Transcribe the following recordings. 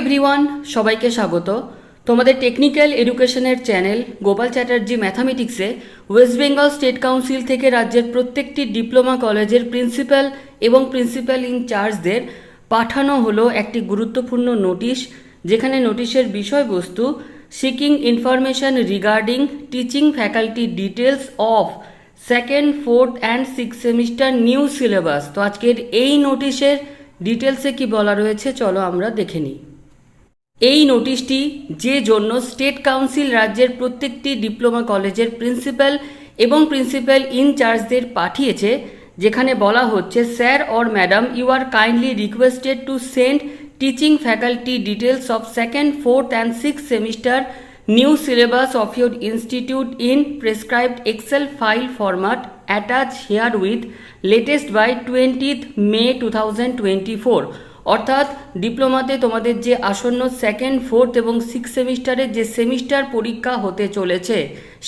Everyone সবাইকে স্বাগত। তোমাদের টেকনিক্যাল এডুকেশনের চ্যানেল গোপাল চ্যাটার্জি ম্যাথামেটিক্সে ওয়েস্ট বেঙ্গল স্টেট কাউন্সিল থেকে রাজ্যের প্রত্যেকটি ডিপ্লোমা কলেজের প্রিন্সিপাল এবং প্রিন্সিপাল ইনচার্জদের পাঠানো হলো একটি গুরুত্বপূর্ণ নোটিশ যেখানে নোটিশের বিষয়বস্তু seeking information regarding teaching faculty details of second fourth and six semester new syllabus তো আজকের এই নোটিশের ডিটেলসে কি বলা রয়েছে, চলো আমরা দেখে নিই। এই নোটিশটি যে জন্য স্টেট কাউন্সিল রাজ্যের প্রত্যেকটি ডিপ্লোমা কলেজের প্রিন্সিপাল এবং প্রিন্সিপাল ইনচার্জদের পাঠিয়েছে, যেখানে বলা হচ্ছে, sir or madam, you are kindly requested to send teaching faculty details of second, fourth and six semester new syllabus of your institute in prescribed Excel file format attach herewith latest by twentieth May two thousand twenty four অর্থাৎ ডিপ্লোমাতে তোমাদের যে আসন্ন second fourth এবং six সেমিস্টারের যে semester পরীক্ষা হতে চলেছে,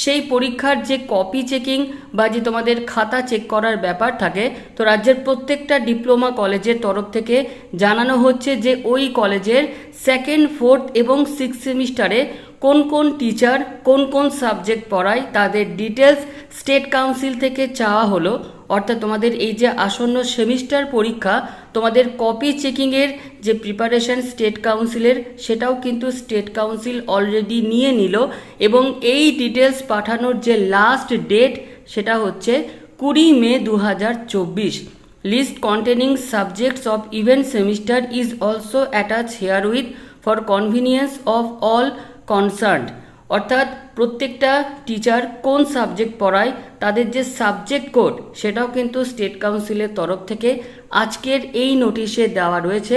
সেই পরীক্ষার যে কপি চেকিং বা যে তোমাদের খাতা চেক করার ব্যাপার থাকে, তো রাজ্যের প্রত্যেকটা ডিপ্লোমা কলেজের তরফ থেকে জানানো হচ্ছে যে ওই কলেজের সেকেন্ড ফোর্থ এবং সিক্স সেমিস্টারে কোন কোন টিচার কোন কোন সাবজেক্ট পড়ায়, তাদের ডিটেলস স্টেট কাউন্সিল থেকে চাওয়া হলো। অর্থাৎ তোমাদের এই যে আসন্ন সেমিস্টার পরীক্ষা, তোমাদের কপি চেকিংয়ের যে প্রিপারেশন স্টেট কাউন্সিলের সেটাও কিন্তু স্টেট কাউন্সিল অলরেডি নিয়ে নিল এবং এই ডিটেলস পাঠানোর যে লাস্ট ডেট সেটা হচ্ছে কুড়ি মে দু হাজার চব্বিশ। List containing subjects of event semester is also attach herewith for convenience of all concerned অর্থাৎ প্রত্যেকটা টিচার কোন সাবজেক্ট পড়ায়, তাদের যে সাবজেক্ট কোড সেটাও কিন্তু স্টেট কাউন্সিলের তরফ থেকে আজকের এই নোটিশে দেওয়া রয়েছে।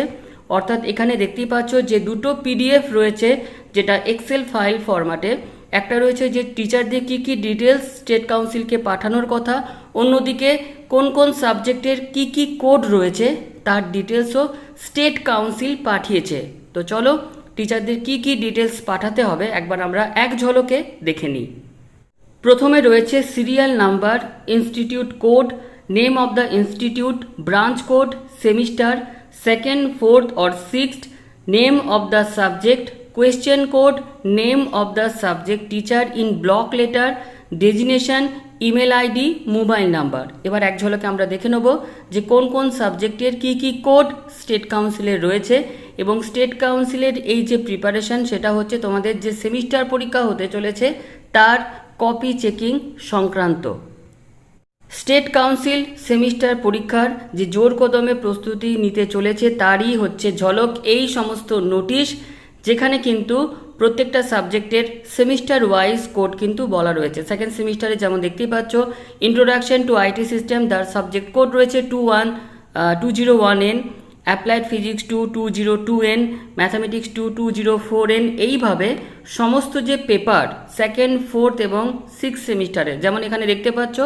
অর্থাৎ এখানে দেখতেই পাচ্ছ যে দুটো পিডিএফ রয়েছে, যেটা এক্সেল ফাইল ফরম্যাটে একটা রয়েছে যে টিচারদের কী কী ডিটেলস স্টেট কাউন্সিলকে পাঠানোর কথা, অন্যদিকে কোন কোন সাবজেক্টের কি কি কোড রয়েছে, তার ডিটেলসও স্টেট কাউন্সিল পাঠিয়েছে। তো চলো টিচারদের কি কি ডিটেলস পাঠাতে হবে, একবার আমরা এক ঝলকে দেখে নিই। প্রথমে রয়েছে serial number institute code name of the institute branch code semester second fourth or sixth name of the subject question code name of the subject teacher in block letter designation email ID, mobile number. এবার এক ঝলকে আমরা দেখে নেব যে কোন কোন সাবজেক্টের কি কি কোড স্টেট কাউন্সিলের রয়েছে এবং স্টেট কাউন্সিলের এই যে প্রিপারেশন সেটা হচ্ছে তোমাদের যে সেমিস্টার পরীক্ষা হতে চলেছে তার কপি চেকিং সংক্রান্ত। স্টেট কাউন্সিল সেমিস্টার পরীক্ষার যে জোর কদমে প্রস্তুতি নিতে চলেছে তারই হচ্ছে ঝলক এই সমস্ত নোটিশ, যেখানে কিন্তু প্রত্যেকটা সাবজেক্টের সেমিস্টার ওয়াইজ কোড কিন্তু বলা রয়েছে। সেকেন্ড সেমিস্টারে যেমন দেখতেই পাচ্ছ ইন্ট্রোডাকশন টু আইটি সিস্টেম তার সাবজেক্ট কোড রয়েছে two one two zero one and applied physics two two zero two and mathematics two two zero four and এইভাবে সমস্ত যে পেপার সেকেন্ড ফোর্থ এবং সিক্স সেমিস্টারের যেমন এখানে দেখতে পাচ্ছ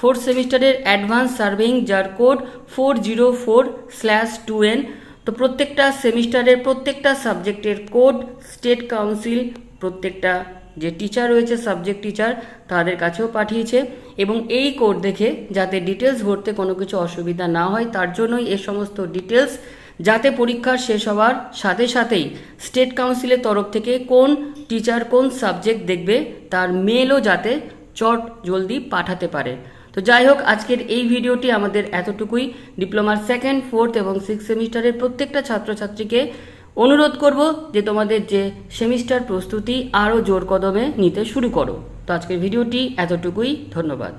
ফোর্থ সেমিস্টারের অ্যাডভান্স সার্ভেইং যার code four zero four slash two N তো প্রত্যেকটা সেমিস্টারের প্রত্যেকটা সাবজেক্টের কোড, স্টেট কাউন্সিল, প্রত্যেকটা যে টিচার রয়েছে, সাবজেক্ট টিচার, তাদের কাছেও পাঠিয়েছে এবং এই কোড দেখে যাতে ডিটেলস ভরতে কোনো কিছু অসুবিধা না হয়, তার জন্যই এ সমস্ত ডিটেলস যাতে পরীক্ষা শেষ হওয়ার সাথে সাথেই স্টেট কাউন্সিলের তরফ থেকে কোন টিচার কোন সাবজেক্ট দেখবে, তার মেলও যাতে চট জলদি পাঠাতে পারে। তো যাই হোক, আজকের এই ভিডিওটি আমাদের এতটুকুই। ডিপ্লোমার সেকেন্ড ফোর্থ এবং সিক্স সেমিস্টারের প্রত্যেকটা ছাত্রছাত্রীকে অনুরোধ করব যে তোমাদের যে সেমিস্টার প্রস্তুতি আরও জোর কদমে নিতে শুরু করো। তো আজকের ভিডিওটি এতটুকুই। ধন্যবাদ।